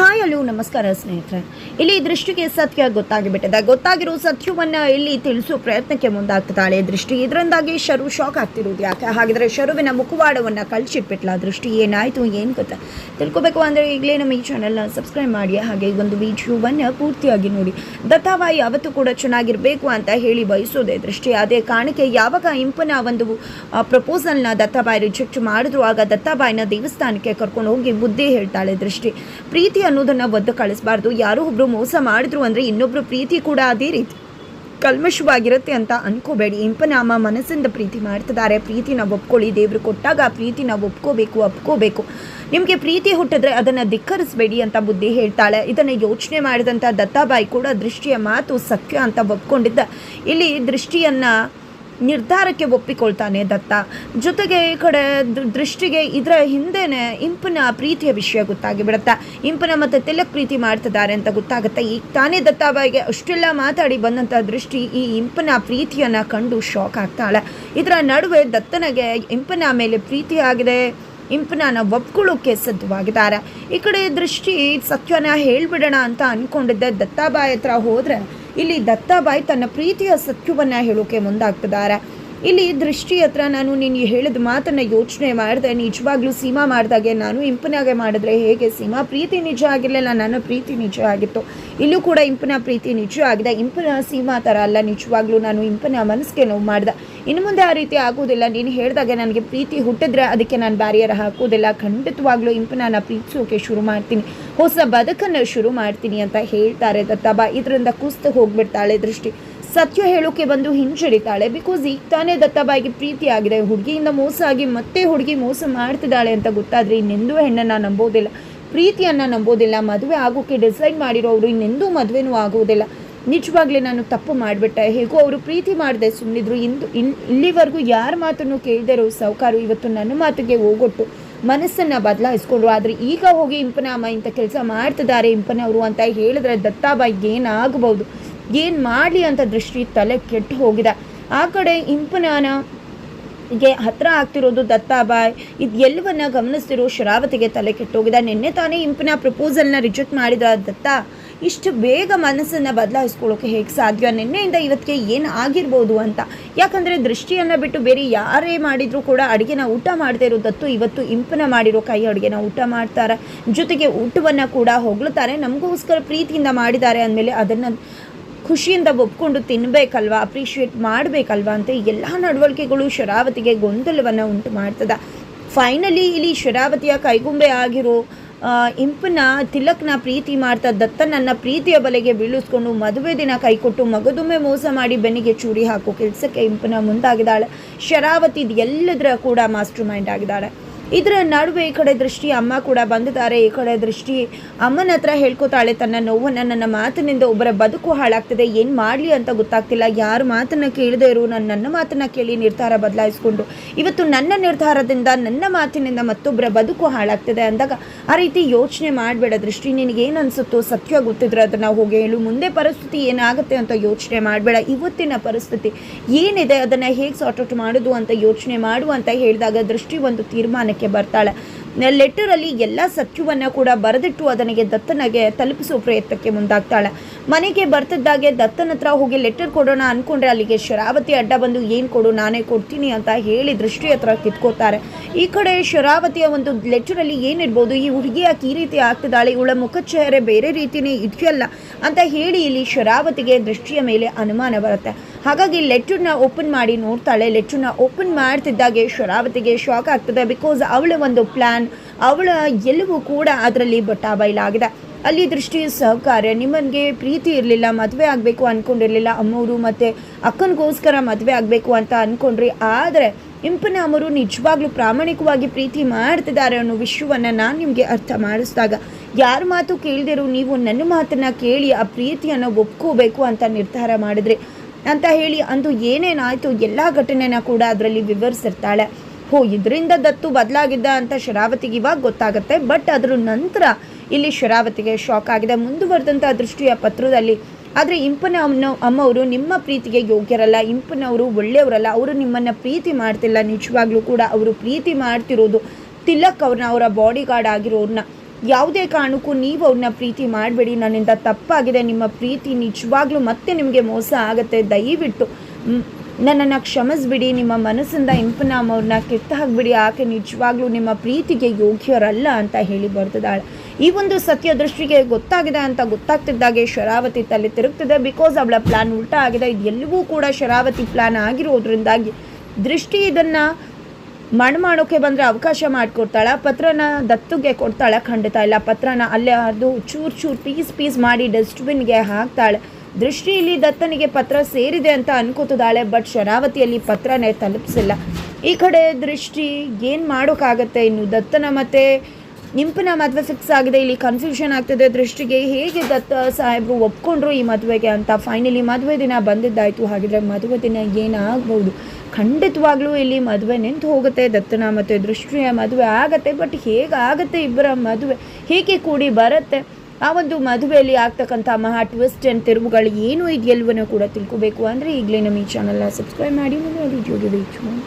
Hi hello ನಮಸ್ಕಾರ ಸ್ನೇಹಿತರೆ. ಇಲ್ಲಿ ದೃಷ್ಟಿಗೆ ಸತ್ಯ ಗೊತ್ತಾಗಿಬಿಟ್ಟಿದೆ. ಗೊತ್ತಾಗಿರೋ ಸತ್ಯವನ್ನು ಇಲ್ಲಿ ತಿಳಿಸೋ ಪ್ರಯತ್ನಕ್ಕೆ ಮುಂದಾಗ್ತಾಳೆ ದೃಷ್ಟಿ ಇದರಿಂದಾಗಿ ಶರು ಶಾಕ್ ಆಗ್ತಿರೋದು ಯಾಕೆ? ಹಾಗಿದ್ರೆ ಶರುವಿನ ಮುಖವಾಡವನ್ನ ಕಳಿಸಿಟ್ಬಿಟ್ಲ ದೃಷ್ಟಿ ಏನಾಯ್ತು, ಏನು ಗೊತ್ತಾ? ತಿಳ್ಕೊಬೇಕು ಅಂದ್ರೆ ಈಗಲೇ ನಮ್ಮ ಈ ಚಾನಲ್ನ ಸಬ್ಸ್ಕ್ರೈಬ್ ಮಾಡಿ, ಹಾಗೆ ಈ ಒಂದು ವಿಡಿಯೋವನ್ನ ಪೂರ್ತಿಯಾಗಿ ನೋಡಿ. ದತ್ತಾಬಾಯಿ ಅವತ್ತು ಕೂಡ ಚೆನ್ನಾಗಿರಬೇಕು ಅಂತ ಹೇಳಿ ಬಯಸೋದೆ. ದೃಷ್ಟಿ ಅದೇ ಕಾರಣಕ್ಕೆ ಯಾವಾಗ ಇಂಪನ ಒಂದು ಪ್ರಪೋಸಲ್ನ ದತ್ತಾಬಾಯಿ ರಿಜೆಕ್ಟ್ ಮಾಡಿದ್ರು, ಆಗ ದತ್ತಾಬಾಯಿನ ದೇವಸ್ಥಾನಕ್ಕೆ ಕರ್ಕೊಂಡು ಹೋಗಿ ಬುದ್ಧಿ ಹೇಳ್ತಾಳೆ ದೃಷ್ಟಿ. ಪ್ರೀತಿ ಅನ್ನೋದನ್ನ ಒದ್ದು ಕಳಿಸ್ಬಾರ್ದು. ಯಾರೋ ಒಬ್ಬರು ಮೋಸ ಮಾಡಿದ್ರು ಅಂದ್ರೆ ಇನ್ನೊಬ್ರು ಪ್ರೀತಿ ಕೂಡ ಅದೇ ರೀತಿ ಕಲ್ಮಶವಾಗಿರುತ್ತೆ ಅಂತ ಅನ್ಕೋಬೇಡಿ. ಇಂಪನಾಮ ಮನಸ್ಸಿಂದ ಪ್ರೀತಿ ಮಾಡ್ತಿದ್ದಾರೆ. ಪ್ರೀತಿನ ಒಪ್ಕೊಳ್ಳಿ. ದೇವರು ಕೊಟ್ಟಾಗ ಆ ಪ್ರೀತಿನ ಒಪ್ಕೋಬೇಕು ಒಪ್ಕೋಬೇಕು. ನಿಮಗೆ ಪ್ರೀತಿ ಹುಟ್ಟಿದ್ರೆ ಅದನ್ನು ಧಿಕ್ಕರಿಸಬೇಡಿ ಅಂತ ಬುದ್ಧಿ ಹೇಳ್ತಾಳೆ. ಇದನ್ನು ಯೋಚನೆ ಮಾಡಿದಂಥ ದತ್ತಾಬಾಯಿ ಕೂಡ ದೃಷ್ಟಿಯ ಮಾತು ಸತ್ಯ ಅಂತ ಒಪ್ಕೊಂಡಿದ್ದ. ಇಲ್ಲಿ ದೃಷ್ಟಿಯನ್ನು ನಿರ್ಧಾರಕ್ಕೆ ಒಪ್ಪಿಕೊಳ್ತಾನೆ ದತ್ತ. ಜೊತೆಗೆ ಈ ಕಡೆ ದೃಷ್ಟಿಗೆ ಇದರ ಹಿಂದೆನೆ ಇಂಪನ ಪ್ರೀತಿಯ ವಿಷಯ ಗೊತ್ತಾಗಿ ಬಿಡುತ್ತೆ ಇಂಪನ ಮತ್ತು ತಿಲಕ್ ಪ್ರೀತಿ ಮಾಡ್ತಿದ್ದಾರೆ ಅಂತ ಗೊತ್ತಾಗುತ್ತೆ. ಈಗ ತಾನೇ ದತ್ತಾಬಾಯಿಗೆ ಅಷ್ಟೆಲ್ಲ ಮಾತಾಡಿ ಬಂದಂಥ ದೃಷ್ಟಿ ಈ ಇಂಪನ ಪ್ರೀತಿಯನ್ನು ಕಂಡು ಶಾಕ್ ಆಗ್ತಾಳೆ. ಇದರ ನಡುವೆ ದತ್ತನಿಗೆ ಇಂಪನ ಮೇಲೆ ಪ್ರೀತಿ ಆಗಿದೆ. ಇಂಪನನ ಒಪ್ಕೊಳ್ಳೋಕೆ ಸಿದ್ಧವಾಗಿದ್ದಾರೆ. ಈ ಕಡೆ ದೃಷ್ಟಿ ಸತ್ಯನ ಹೇಳ್ಬಿಡೋಣ ಅಂತ ಅಂದ್ಕೊಂಡಿದ್ದೆ ದತ್ತಾಬಾಯಿ ಹತ್ರ ಹೋದ್ರೆ ಇಲ್ಲಿ ದತ್ತಾಬಾಯಿ ತನ್ನ ಪ್ರೀತಿಯ ಸತ್ಯವನ್ನ ಹೇಳೋಕೆ ಮುಂದಾಗ್ತಿದ್ದಾರೆ. ಇಲ್ಲಿ ದೃಷ್ಟಿ ಹತ್ರ ನಾನು ನೀನು ಹೇಳಿದ ಮಾತನ್ನ ಯೋಚನೆ ಮಾಡಿದೆ. ನಿಜವಾಗ್ಲೂ ಸೀಮಾ ಮಾಡಿದಾಗೆ ನಾನು ಇಂಪನಾಗೆ ಮಾಡಿದ್ರೆ ಹೇಗೆ? ಸೀಮಾ, ಪ್ರೀತಿ ನಿಜ ಆಗಿರಲಿಲ್ಲ. ನನ್ನ ಪ್ರೀತಿ ನಿಜ ಆಗಿತ್ತು. ಇಲ್ಲೂ ಕೂಡ ಇಂಪನ ಪ್ರೀತಿ ನಿಜ ಆಗಿದೆ. ಇಂಪನ ಸೀಮಾ ಥರ ಅಲ್ಲ. ನಿಜವಾಗ್ಲೂ ನಾನು ಇಂಪನ ಮನಸ್ಸಿಗೆ ನೋವು ಮಾಡಿದೆ. ಇನ್ನು ಮುಂದೆ ಆ ರೀತಿ ಆಗೋದಿಲ್ಲ ನೀನು ಹೇಳಿದಾಗ ನನಗೆ ಪ್ರೀತಿ ಹುಟ್ಟಿದ್ರೆ ಅದಕ್ಕೆ ನಾನು ಬ್ಯಾರಿಯರ್ ಹಾಕೋದಿಲ್ಲ ಖಂಡಿತವಾಗ್ಲೂ ನಾನು ಪ್ರೀತಿಸೋಕೆ ಶುರು ಮಾಡ್ತೀನಿ. ಹೊಸ ಬದುಕನ್ನು ಶುರು ಮಾಡ್ತೀನಿ ಅಂತ ಹೇಳ್ತಾರೆ ದತ್ತಾಬಾ. ಇದರಿಂದ ಕುಸ್ತು ಹೋಗ್ಬಿಡ್ತಾಳೆ ದೃಷ್ಟಿ. ಸತ್ಯ ಹೇಳೋಕೆ ಬಂದು ಹಿಂಜರಿತಾಳೆ. ಬಿಕಾಸ್ ಈಗ ತಾನೇ ದತ್ತಾಬಾಯಿಗೆ ಪ್ರೀತಿ ಆಗಿದೆ. ಹುಡುಗಿಯಿಂದ ಮೋಸ ಆಗಿ ಮತ್ತೆ ಹುಡುಗಿ ಮೋಸ ಮಾಡ್ತಿದ್ದಾಳೆ ಅಂತ ಗೊತ್ತಾದ್ರೆ ಇನ್ನೆಂದೂ ಹೆಣ್ಣನ್ನು ನಂಬೋದಿಲ್ಲ. ಪ್ರೀತಿಯನ್ನು ನಂಬೋದಿಲ್ಲ. ಮದುವೆ ಆಗೋಕೆ ಡಿಸೈಡ್ ಮಾಡಿರೋರು ಇನ್ನೆಂದೂ ಮದುವೆನೂ ಆಗೋದಿಲ್ಲ. ನಿಜವಾಗ್ಲೇ ನಾನು ತಪ್ಪು ಮಾಡಿಬಿಟ್ಟೆ. ಹೇಗೋ ಅವರು ಪ್ರೀತಿ ಮಾಡಿದೆ ಸುಮ್ಮನಿದ್ರು ಇಂದು, ಇನ್, ಇಲ್ಲಿವರೆಗೂ ಯಾರ ಮಾತನ್ನು ಕೇಳಿದರು ಸಾವುಕಾರು ಇವತ್ತು ನನ್ನ ಮಾತಿಗೆ ಹೋಗೊಟ್ಟು ಮನಸ್ಸನ್ನು ಬದಲಾಯಿಸ್ಕೊಂಡ್ರು. ಆದರೆ ಈಗ ಹೋಗಿ ಇಂಪನ ಅಮ್ಮ ಇಂಥ ಕೆಲಸ ಮಾಡ್ತಿದ್ದಾರೆ ಇಂಪನವರು ಅಂತ ಹೇಳಿದ್ರೆ ದತ್ತಾಬಾಯಿಗೆ ಏನಾಗಬಹುದು ಏನು ಮಾಡಲಿ ಅಂತ ದೃಷ್ಟಿ ತಲೆ ಕೆಟ್ಟು ಹೋಗಿದೆ. ಆ ಕಡೆ ಇಂಪನಾನ ಗೆ ಹತ್ರ ಆಗ್ತಿರೋದು ದತ್ತಾಬಾಯ್. ಇದು ಎಲ್ಲವನ್ನ ಗಮನಿಸ್ತಿರೋ ಶರಾವತಿಗೆ ತಲೆ ಕೆಟ್ಟೋಗಿದೆ ನಿನ್ನೆ ತಾನೇ ಇಂಪನ ಪ್ರಪೋಸಲ್ನ ರಿಜೆಕ್ಟ್ ಮಾಡಿದ ದತ್ತ. ಇಷ್ಟು ಬೇಗ ಮನಸ್ಸನ್ನು ಬದಲಾಯಿಸ್ಕೊಳ್ಳೋಕೆ ಹೇಗೆ ಸಾಧ್ಯ? ನಿನ್ನೆಯಿಂದ ಇವತ್ತಿಗೆ ಏನು ಆಗಿರ್ಬೋದು ಅಂತ. ಯಾಕಂದರೆ ದೃಷ್ಟಿಯನ್ನು ಬಿಟ್ಟು ಬೇರೆ ಯಾರೇ ಮಾಡಿದರೂ ಕೂಡ ಅಡುಗೆನ ಊಟ ಮಾಡದೇ ಇರೋದತ್ತು ಇವತ್ತು ಇಂಪನ ಮಾಡಿರೋ ಕೈ ಅಡುಗೆನ ಊಟ ಮಾಡ್ತಾರೆ. ಜೊತೆಗೆ ಊಟವನ್ನು ಕೂಡ ಹೊಗಳುತ್ತಾರೆ ನಮಗೋಸ್ಕರ ಪ್ರೀತಿಯಿಂದ ಮಾಡಿದ್ದಾರೆ ಅಂದಮೇಲೆ ಅದನ್ನು ಖುಷಿಯಿಂದ ಒಪ್ಕೊಂಡು ತಿನ್ನಬೇಕಲ್ವಾ ಅಪ್ರಿಷಿಯೇಟ್ ಮಾಡಬೇಕಲ್ವಾ ಅಂತ ಎಲ್ಲ ನಡವಳಿಕೆಗಳು ಶರಾವತಿಗೆ ಗೊಂದಲವನ್ನು ಉಂಟು ಮಾಡ್ತದೆ. ಫೈನಲಿ ಇಲ್ಲಿ ಶರಾವತಿಯ ಕೈಗುಂಬೆ ಆಗಿರೋ ಇಂಪನ ತಿಲಕ್ನ ಪ್ರೀತಿ ಮಾಡ್ತಾ ದತ್ತ ನನ್ನ ಪ್ರೀತಿಯ ಬಲೆಗೆ ಬೀಳಿಸ್ಕೊಂಡು ಮದುವೆ ದಿನ ಕೈಕೊಟ್ಟು ಮಗದುಮೆ ಮೋಸ ಮಾಡಿ ಬೆನ್ನಿಗೆ ಚೂರಿ ಹಾಕೋ ಕೆಲಸಕ್ಕೆ ಇಂಪನ ಮುಂದಾಗಿದ್ದಾಳೆ. ಶರಾವತಿ ಇದು ಎಲ್ಲದರ ಕೂಡ ಮಾಸ್ಟರ್ ಮೈಂಡ್ ಆಗಿದ್ದಾಳೆ. ಇದರ ನಡುವೆ ಈ ಕಡೆ ದೃಷ್ಟಿ ಅಮ್ಮ ಕೂಡ ಬಂದಿದ್ದಾರೆ. ಈ ಕಡೆ ದೃಷ್ಟಿ ಅಮ್ಮನ ಹತ್ರ ಹೇಳ್ಕೊತಾಳೆ. ತನ್ನ ನೋವನ್ನು, ನನ್ನ ಮಾತಿನಿಂದ ಒಬ್ಬರ ಬದುಕು ಹಾಳಾಗ್ತದೆ. ಏನು ಮಾಡಲಿ ಅಂತ ಗೊತ್ತಾಗ್ತಿಲ್ಲ. ಯಾರು ಮಾತನ್ನು ಕೇಳದೆ ಇರು. ನಾನು, ನನ್ನ ಮಾತನ್ನು ಕೇಳಿ ನಿರ್ಧಾರ ಬದಲಾಯಿಸ್ಕೊಂಡು. ಇವತ್ತು ನನ್ನ ನಿರ್ಧಾರದಿಂದ, ನನ್ನ ಮಾತಿನಿಂದ ಮತ್ತೊಬ್ಬರ ಬದುಕು ಹಾಳಾಗ್ತದೆ ಅಂದಾಗ ಆ ರೀತಿ ಯೋಚನೆ ಮಾಡಬೇಡ ದೃಷ್ಟಿ. ನಿನಗೇನು ಅನಿಸುತ್ತೋ ಸತ್ಯ ಗೊತ್ತಿದ್ರೆ ಅದನ್ನು ಹೋಗಿ ಹೇಳು. ಮುಂದೆ ಪರಿಸ್ಥಿತಿ ಏನಾಗುತ್ತೆ ಅಂತ ಯೋಚನೆ ಮಾಡಬೇಡ. ಇವತ್ತಿನ ಪರಿಸ್ಥಿತಿ ಏನಿದೆ, ಅದನ್ನು ಹೇಗೆ ಸಾರ್ಟ್ ಔಟ್ ಮಾಡೋದು ಅಂತ ಯೋಚನೆ ಮಾಡು ಅಂತ ಹೇಳಿದಾಗ ದೃಷ್ಟಿ ಒಂದು ತೀರ್ಮಾನಕ್ಕೆ ಬರ್ತಾಳೆ. ಲೆಟರಲ್ಲಿ ಎಲ್ಲ ಸತ್ಯವನ್ನು ಕೂಡ ಬರೆದಿಟ್ಟು ಅದನಿಗೆ ದತ್ತನಿಗೆ ತಲುಪಿಸುವ ಪ್ರಯತ್ನಕ್ಕೆ ಮುಂದಾಗ್ತಾಳೆ. ಮನೆಗೆ ಬರ್ತಿದ್ದಾಗೆ ದತ್ತನ ಹತ್ರ ಹೋಗಿ ಲೆಟರ್ ಕೊಡೋಣ ಅಂದ್ಕೊಂಡ್ರೆ ಅಲ್ಲಿಗೆ ಶರಾವತಿ ಅಡ್ಡ ಬಂದು, ಏನು ಕೊಡು, ನಾನೇ ಕೊಡ್ತೀನಿ ಅಂತ ಹೇಳಿ ದೃಷ್ಟಿ ಹತ್ರ ಕಿತ್ಕೋತಾರೆ ಈ ಕಡೆ ಶರಾವತಿಯ ಒಂದು ಲೆಟರಲ್ಲಿ ಏನಿರ್ಬೋದು, ಈ ಹುಡುಗಿ ಯಾಕೆ ಈ ರೀತಿ ಆಗ್ತಿದ್ದಾಳೆ, ಇವಳ ಮುಖಚಹರೆ ಬೇರೆ ರೀತಿಯೇ ಇದೆಯಲ್ಲ ಅಂತ ಹೇಳಿ ಇಲ್ಲಿ ಶರಾವತಿಗೆ ದೃಷ್ಟಿಯ ಮೇಲೆ ಅನುಮಾನ ಬರುತ್ತೆ. ಹಾಗಾಗಿ ಲೆಟ್ರನ್ನ ಓಪನ್ ಮಾಡಿ ನೋಡ್ತಾಳೆ. ಲೆಟ್ರನ್ನ ಓಪನ್ ಮಾಡ್ತಿದ್ದಾಗೆ ಶರಾವತಿಗೆ ಶಾಕ್ ಆಗ್ತದೆ ಬಿಕಾಸ್ ಅವಳ ಒಂದು ಪ್ಲ್ಯಾನ್ ಅವಳ ಎಲ್ಲವೂ ಕೂಡ ಅದರಲ್ಲಿ ಬಟ್ಟಾ ಬಯಲಾಗಿದೆ ಅಲ್ಲಿ ದೃಷ್ಟಿ ಸಹಕಾರ ನಿಮ್ಮನಿಗೆ ಪ್ರೀತಿ ಇರಲಿಲ್ಲ, ಮದುವೆ ಆಗಬೇಕು ಅಂದ್ಕೊಂಡಿರಲಿಲ್ಲ ಅಮ್ಮವರು ಮತ್ತು ಅಕ್ಕನಿಗೋಸ್ಕರ ಮದುವೆ ಆಗಬೇಕು ಅಂತ ಅಂದ್ಕೊಂಡ್ರಿ ಆದರೆ ಇಂಪನ ಅಮ್ಮರು ನಿಜವಾಗ್ಲೂ ಪ್ರಾಮಾಣಿಕವಾಗಿ ಪ್ರೀತಿ ಮಾಡ್ತಿದ್ದಾರೆ ಅನ್ನೋ ವಿಷಯವನ್ನು ನಾನು ನಿಮಗೆ ಅರ್ಥ ಮಾಡಿಸಿದಾಗ, ಯಾರ ಮಾತು ಕೇಳಿದಿರೋ ನೀವು ನನ್ನ ಮಾತನ್ನು ಕೇಳಿ ಆ ಪ್ರೀತಿಯನ್ನು ಒಪ್ಕೋಬೇಕು ಅಂತ ನಿರ್ಧಾರ ಮಾಡಿದ್ರಿ. ಅಂತ ಹೇಳಿ ಅಂದು ಏನೇನಾಯಿತು ಎಲ್ಲ ಘಟನೆನ ಕೂಡ ಅದರಲ್ಲಿ ವಿವರಿಸಿರ್ತಾಳೆ. ಹೋ, ಇದರಿಂದ ದತ್ತು ಬದಲಾಗಿದ್ದ ಅಂತ ಶರಾವತಿಗೆ ಇವಾಗ ಗೊತ್ತಾಗುತ್ತೆ, ಬಟ್ ಅದರ ನಂತರ ಇಲ್ಲಿ ಶರಾವತಿಗೆ ಶಾಕ್ ಆಗಿದೆ. ಮುಂದುವರೆದಂಥ ದೃಷ್ಟಿಯ ಪತ್ರದಲ್ಲಿ, ಆದರೆ ಇಂಪನ ಅಮ್ಮನ, ಅಮ್ಮವರು ನಿಮ್ಮ ಪ್ರೀತಿಗೆ ಯೋಗ್ಯರಲ್ಲ ಇಂಪನವರು ಒಳ್ಳೆಯವರಲ್ಲ, ಅವರು ನಿಮ್ಮನ್ನು ಪ್ರೀತಿ ಮಾಡ್ತಿಲ್ಲ. ನಿಜವಾಗ್ಲೂ ಕೂಡ ಅವರು ಪ್ರೀತಿ ಮಾಡ್ತಿರೋದು ತಿಲಕ್ ಅವ್ರನ್ನ ಅವರ ಬಾಡಿ ಗಾರ್ಡ್ ಆಗಿರೋರನ್ನ ಯಾವುದೇ ಕಾರಣಕ್ಕೂ ನೀವು ಅವ್ರನ್ನ ಪ್ರೀತಿ ಮಾಡಬೇಡಿ. ನನ್ನಿಂದ ತಪ್ಪಾಗಿದೆ. ನಿಮ್ಮ ಪ್ರೀತಿ ನಿಜವಾಗ್ಲೂ ಮತ್ತೆ ನಿಮಗೆ ಮೋಸ ಆಗುತ್ತೆ. ದಯವಿಟ್ಟು ನನ್ನನ್ನು ಕ್ಷಮಿಸ್ಬಿಡಿ. ನಿಮ್ಮ ಮನಸ್ಸಿಂದ ಇಂಪನಾಮ್ ಅವ್ರನ್ನ ಕೆತ್ತ ಹಾಕ್ಬಿಡಿ ಆಕೆ ನಿಜವಾಗ್ಲೂ ನಿಮ್ಮ ಪ್ರೀತಿಗೆ ಯೋಗ್ಯರಲ್ಲ ಅಂತ ಹೇಳಿ ಬರ್ತದಾಳೆ ಈ ಒಂದು ಸತ್ಯ ದೃಷ್ಟಿಗೆ ಗೊತ್ತಾಗಿದೆ ಅಂತ ಗೊತ್ತಾಗ್ತಿದ್ದಾಗೆ ಶರಾವತಿ ತಲೆ ತಿರುಗ್ತಿದೆ. ಬಿಕಾಸ್ ಅವಳ ಪ್ಲಾನ್ ಉಲ್ಟಾ ಆಗಿದೆ. ಇದು ಎಲ್ಲವೂ ಕೂಡ ಶರಾವತಿ ಪ್ಲಾನ್ ಆಗಿರೋದ್ರಿಂದಾಗಿ ದೃಷ್ಟಿ ಇದನ್ನು ಮಣ್ಣು ಮಾಡೋಕ್ಕೆ ಬಂದರೆ ಅವಕಾಶ ಮಾಡಿಕೊಡ್ತಾಳೆ, ಪತ್ರನ ದತ್ತುಗೆ ಕೊಡ್ತಾಳೆ, ಖಂಡಿತ ಇಲ್ಲ. ಪತ್ರನ ಅಲ್ಲೇ ಅದು ಚೂರು ಚೂರು ಪೀಸ್ ಪೀಸ್ ಮಾಡಿ ಡಸ್ಟ್ಬಿನ್ಗೆ ಹಾಕ್ತಾಳೆ. ದೃಷ್ಟಿಯಲ್ಲಿ ದತ್ತನಿಗೆ ಪತ್ರ ಸೇರಿದೆ ಅಂತ ಅನ್ಕೋತಿದ್ದಾಳೆ, ಬಟ್ ಶರಾವತಿಯಲ್ಲಿ ಪತ್ರನೇ ತಲುಪಿಸಿಲ್ಲ. ಈ ಕಡೆ ದೃಷ್ಟಿ ಏನು ಮಾಡೋಕ್ಕಾಗತ್ತೆ ಇನ್ನು? ದತ್ತನ ಮತ್ತೆ ಇಂಪನ ಮದುವೆ ಫಿಕ್ಸ್ ಆಗಿದೆ. ಇಲ್ಲಿ ಕನ್ಫ್ಯೂಷನ್ ಆಗ್ತದೆ. ದೃಷ್ಟಿಗೆ ಹೇಗೆ ದತ್ತ ಸಾಹೇಬರು ಒಪ್ಕೊಂಡ್ರು ಈ ಮದುವೆಗೆ ಅಂತ. ಫೈನಲಿ ಮದುವೆ ದಿನ ಬಂದಿದ್ದಾಯಿತು. ಹಾಗಿದ್ರೆ ಮದುವೆ ದಿನ ಏನಾಗ್ಬೋದು? ಖಂಡಿತವಾಗ್ಲೂ ಇಲ್ಲಿ ಮದುವೆ ನಿಂತು ಹೋಗುತ್ತೆ. ದತ್ತನ ಮತ್ತು ದೃಷ್ಟಿಯ ಮದುವೆ ಆಗತ್ತೆ. ಬಟ್ ಹೇಗಾಗತ್ತೆ ಇಬ್ಬರ ಮದುವೆ? ಹೇಗೆ ಕೂಡಿ ಬರುತ್ತೆ? ಆ ಒಂದು ಮದುವೆಯಲ್ಲಿ ಆಗ್ತಕ್ಕಂಥ ಮಹಾ ಟ್ವಿಸ್ಟ್ ಆ್ಯಂಡ್ ತಿರುವುಗಳು ಏನು ಇದೆಯಲ್ವನ್ನೂ ಕೂಡ ತಿಳ್ಕೋಬೇಕು. ಅಂದರೆ ಈಗಲೇ ನಮ್ಮ ಈ ಚಾನಲ್ನ ಸಬ್ಸ್ಕ್ರೈಬ್ ಮಾಡಿ. ಮುಂದೆ ವಿಡಿಯೋಗೆ ರೀಚ್ ಮಾಡಿ